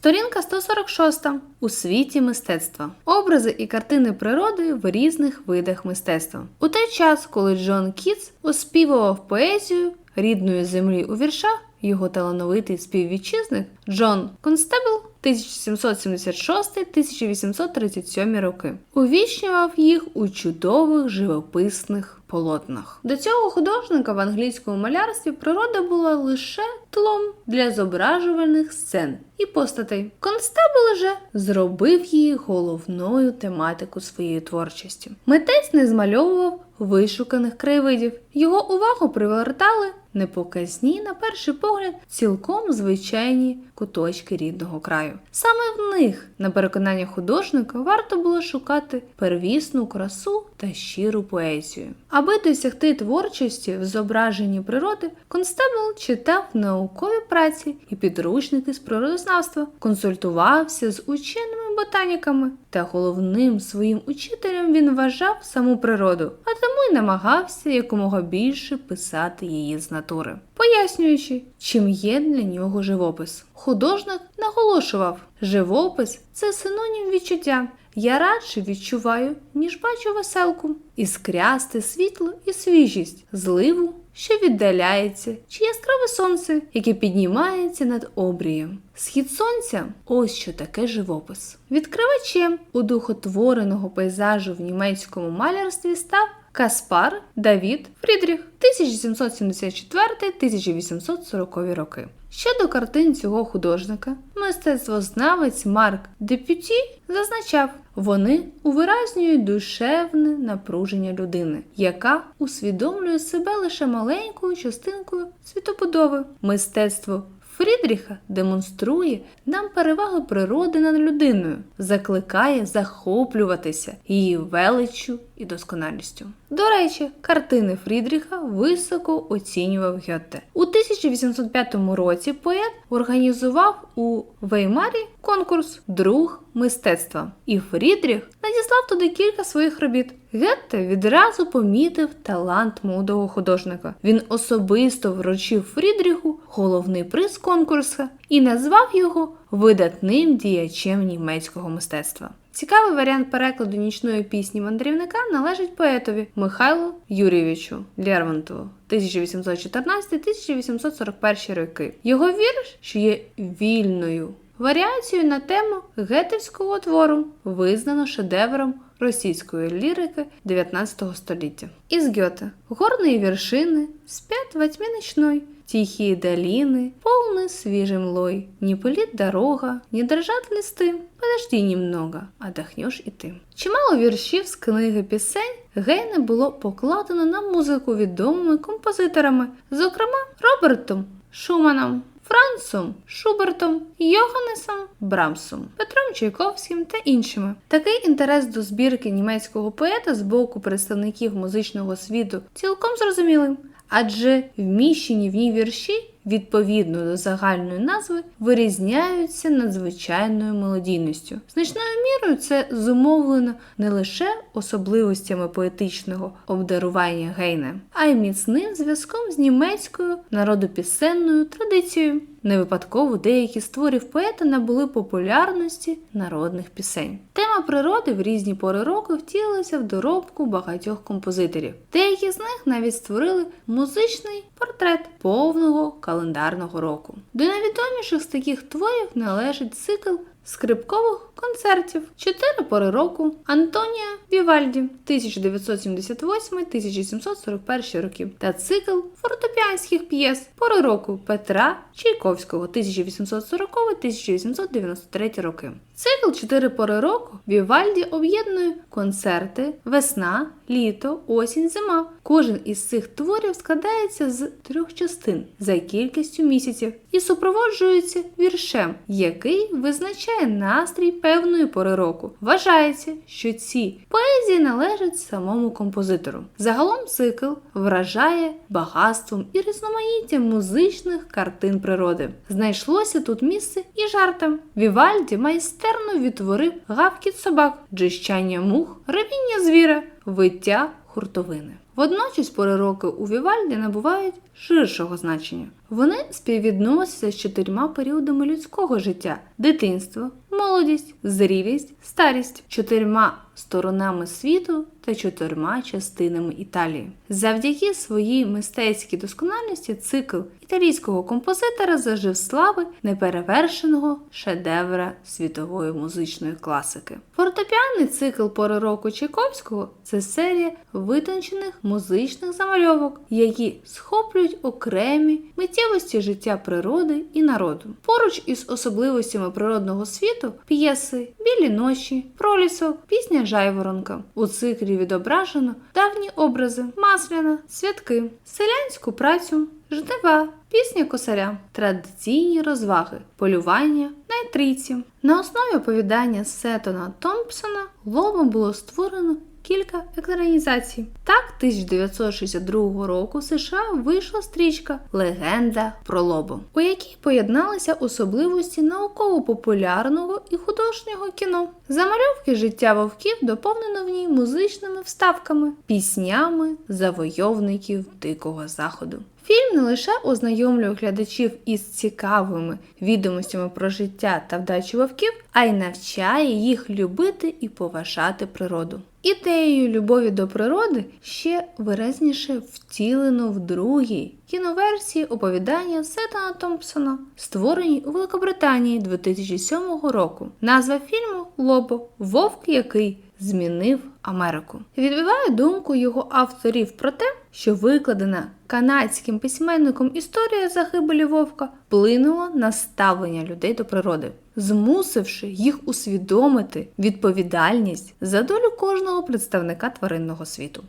Сторінка 146. У світі мистецтва. Образи і картини природи в різних видах мистецтва. У той час, коли Джон Кітс оспівував поезію рідної землі у віршах, його талановитий співвітчизник Джон Констебл 1776-1837 роки увічнював їх у чудових живописних полотнах. До цього художника в англійському малярстві природа була лише тлом для зображувальних сцен і постатей. Констебл же зробив її головною тематику своєї творчості. Митець не змальовував вишуканих краєвидів. Його увагу привертали непоказні, на перший погляд, цілком звичайні куточки рідного краю. Саме в них, на переконання художника, варто було шукати первісну красу та щиру поезію. Аби досягти творчості в зображенні природи, Констебл читав наукові праці і підручники з природознавства, консультувався з ученими ботаніками, та головним своїм учителем він вважав саму природу, а тому й намагався якомога більше писати її з натури, пояснюючи, чим є для нього живопис. Художник наголошував, живопис це синонім відчуття. Я радше відчуваю, ніж бачу веселку, іскрясте світло і свіжість, зливу, що віддаляється, чи яскраве сонце, яке піднімається над обрієм. Схід сонця ось що таке живопис. Відкривачем удухотвореного пейзажу в німецькому малярстві став Каспар Давід Фрідріх 1774-1840 роки. Щодо картин цього художника, мистецтвознавець Марк Депюті зазначав, вони увиразнюють душевне напруження людини, яка усвідомлює себе лише маленькою частинкою світобудови. Мистецтво Фрідріха демонструє нам перевагу природи над людиною, закликає захоплюватися її величчю і досконалістю. До речі, картини Фрідріха високо оцінював Гьотте. У 1805 році поет організував у Веймарі конкурс Друг мистецтва, і Фрідріх надіслав туди кілька своїх робіт. Гетте відразу помітив талант молодого художника. Він особисто вручив Фрідріху головний приз конкурсу і назвав його видатним діячем німецького мистецтва. Цікавий варіант перекладу нічної пісні мандрівника належить поетові Михайлу Юрійовичу Лермонтову 1814-1841 роки. Його вірш, що є вільною варіацією на тему гетевського твору, визнано шедевром російської лірики 19 століття. Із Гёте горные вершины спят во тьме ночной, Тихие долины, полны свежей млой. Не пылит дорога, не дрожат листи. Подожди немного, отдохнешь і ти. Чимало віршів з книги пісень Гейне було покладено на музику відомими композиторами, зокрема Робертом Шуманом, Францом Шубертом, Йоханнесом Брамсом, Петром Чайковським та іншими. Такий інтерес до збірки німецького поета з боку представників музичного світу цілком зрозумілий, адже вміщені в ній вірші. Відповідно до загальної назви вирізняються надзвичайною мелодійністю. Значною мірою це зумовлено не лише особливостями поетичного обдарування Гейне, а й міцним зв'язком з німецькою народопісенною традицією. Не випадково деякі з творів поета набули популярності народних пісень. Тема природи в різні пори року втілилася в доробку багатьох композиторів. Деякі з них навіть створили музичний портрет повного календарного року. До найвідоміших з таких творів належить цикл скрипкових концертів чотири пори року Антонія Вівальді 1978-1741 роки та цикл фортепіанських п'єс пори року Петра Чайковського 1840-1893 роки. Цикл чотири пори року Вівальді об'єднує концерти, весна, літо, осінь, зима. Кожен із цих творів складається з трьох частин за кількістю місяців і супроводжується віршем, який визначає настрій певної пори року. Вважається, що ці поезії належать самому композитору. Загалом цикл вражає багатством і різноманіттям музичних картин природи. Знайшлося тут місце і жартам. Вівальді майстерно відтворив гавкіт собак, джищання мух, ревіння звіра, виття хуртовини. Водночас пори роки у Вівальді набувають ширшого значення. Вони співвідносяться з чотирма періодами людського життя: дитинство, молодість, зрілість, старість, чотирма сторонами світу та чотирма частинами Італії. Завдяки своїй мистецькій доскональності цикл італійського композитора зажив слави неперевершеного шедевра світової музичної класики. Фортепіаний цикл пори року Чайковського це серія витончених музичних замальовок, які схоплюють окремі миттєвості життя природи і народу. Поруч із особливостями природного світу п'єси Білі ночі, пролісок, пісня Жайворонка. У циклі відображено давні образи масляна, святки, селянську працю, жнива, пісня косаря, традиційні розваги, полювання на. На основі оповідання Сеттона Томпсона Лобом було створено кілька екранізацій. Так, 1962 року США вийшла стрічка Легенда про Лобо, у якій поєдналися особливості науково-популярного і художнього кіно. Замальовки життя вовків доповнено в ній музичними вставками, піснями завойовників Дикого Заходу. Фільм не лише ознайомлює глядачів із цікавими відомостями про життя та вдачу вовків, а й навчає їх любити і поважати природу. Ідеєю любові до природи ще виразніше втілено в другій кіноверсії оповідання Сеттона Томпсона, створеній у Великобританії 2007 року. Назва фільму Лобо Вовк, який змінив Америку. Відбиває думку його авторів про те, що викладена канадським письменником історія загибелі вовка вплинула на ставлення людей до природи, змусивши їх усвідомити відповідальність за долю кожного представника тваринного світу.